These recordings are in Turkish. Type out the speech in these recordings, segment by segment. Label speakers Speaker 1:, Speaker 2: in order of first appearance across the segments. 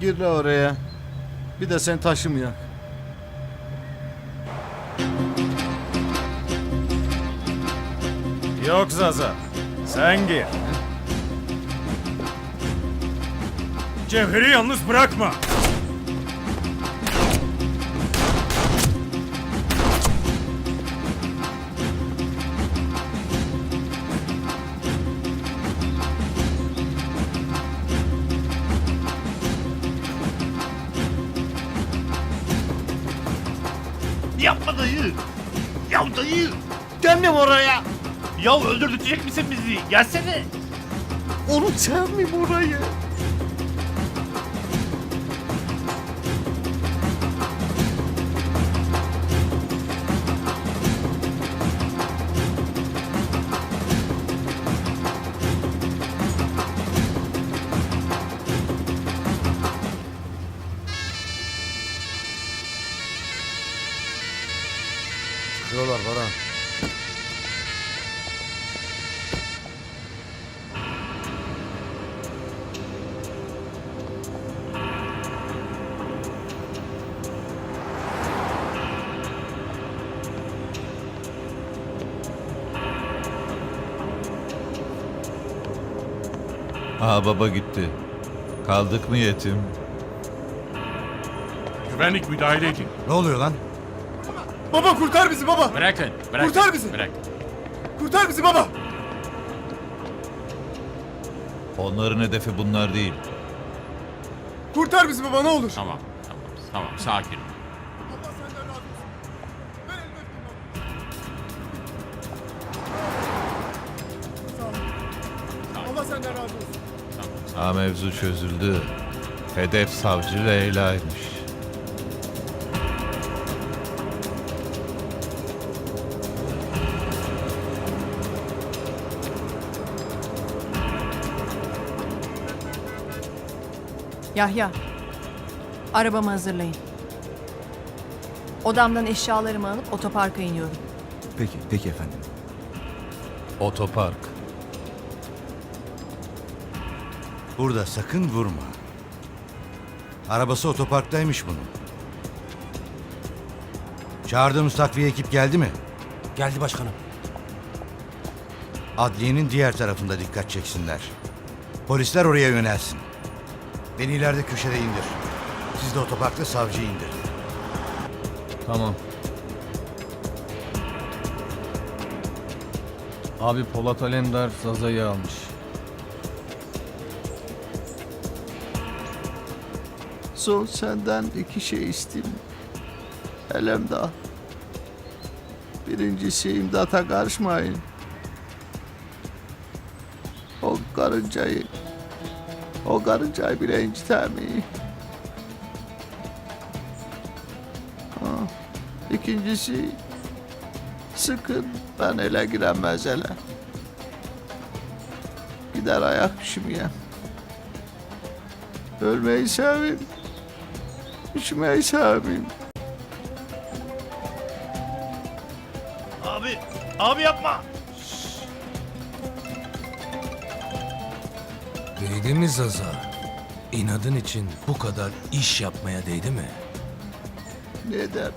Speaker 1: Gir la oraya. Bir de sen taşımayak.
Speaker 2: Yok Zaza. Sen gir. Cevheri yalnız bırakma.
Speaker 3: Yapma dayı. Ya dayı.
Speaker 1: Gelmem oraya.
Speaker 3: Ya öldürtecek misin bizi? Gelsene.
Speaker 1: Onu sevmeyeyim orayı. Baran.
Speaker 4: Aa baba gitti. Kaldık mı yetim?
Speaker 3: Güvenlik müdahale edin.
Speaker 5: Ne oluyor lan?
Speaker 6: Baba kurtar bizi baba.
Speaker 7: Bırakın, bırakın.
Speaker 6: Kurtar bizi.
Speaker 7: Bırak.
Speaker 6: Kurtar bizi baba.
Speaker 4: Onların hedefi bunlar değil.
Speaker 6: Kurtar bizi baba ne olur.
Speaker 7: Tamam, tamam, tamam. Sakin ol.
Speaker 6: Allah senden razı olsun. Ver elini öptüm baba. Sağ ol. Allah senden razı olsun.
Speaker 4: Ha mevzu çözüldü. Hedef savcı Leyla'ymış.
Speaker 8: Yahya, arabamı hazırlayın. Odamdan eşyalarımı alıp otoparka iniyorum.
Speaker 5: Peki, peki efendim.
Speaker 4: Otopark.
Speaker 5: Burada sakın vurma. Arabası otoparktaymış bunun. Çağırdığımız takviye ekip geldi mi?
Speaker 9: Geldi başkanım.
Speaker 5: Adliyenin diğer tarafında dikkat çeksinler. Polisler oraya yönelsin. Beni ileride köşede indir. Siz de otoparkta savcıyı indir.
Speaker 1: Tamam. Abi Polat Alemdar Zaza'yı almış. Son senden iki şey isteyeyim. Alemdar. Birincisi imdata karışmayın. O karıncayı, o karıncayı bile incitemeyin. İkincisi sıkın ben ele giremez ele. Gider ayak üşümeye. Ölmeyi seveyim. Üşümeyi seveyim.
Speaker 3: Abi. Abi yapma.
Speaker 9: Değdi mi Zaza? İnadın için bu kadar iş yapmaya değdi mi?
Speaker 1: Neden?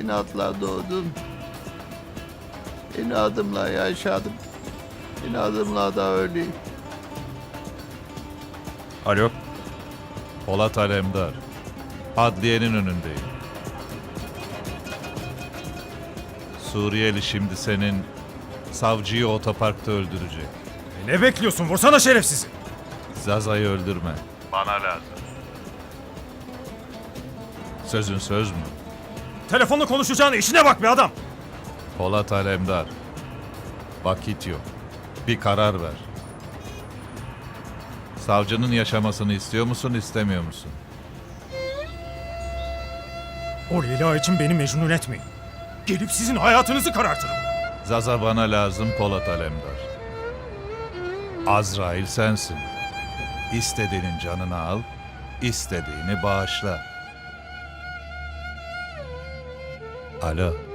Speaker 1: İnatla doğdum. İnadımla yaşadım. İnadımla da öleyim.
Speaker 2: Alo.
Speaker 4: Polat Alemdar. Adliyenin önündeyim. Suriyeli şimdi senin savcıyı otoparkta öldürecek.
Speaker 2: E ne bekliyorsun? Vursana şerefsizi.
Speaker 4: Zaza'yı öldürme. Bana lazım. Sözün söz mü?
Speaker 2: Telefonla konuşacağına işine bak be adam.
Speaker 4: Polat Alemdar. Vakit yok. Bir karar ver. Savcının yaşamasını istiyor musun, istemiyor musun?
Speaker 2: O Leyla için beni mecnun etmeyin. Gelip sizin hayatınızı karartırım.
Speaker 4: Zaza bana lazım Polat Alemdar. Azrail sensin. İstediğinin canını al, istediğini bağışla. Alo.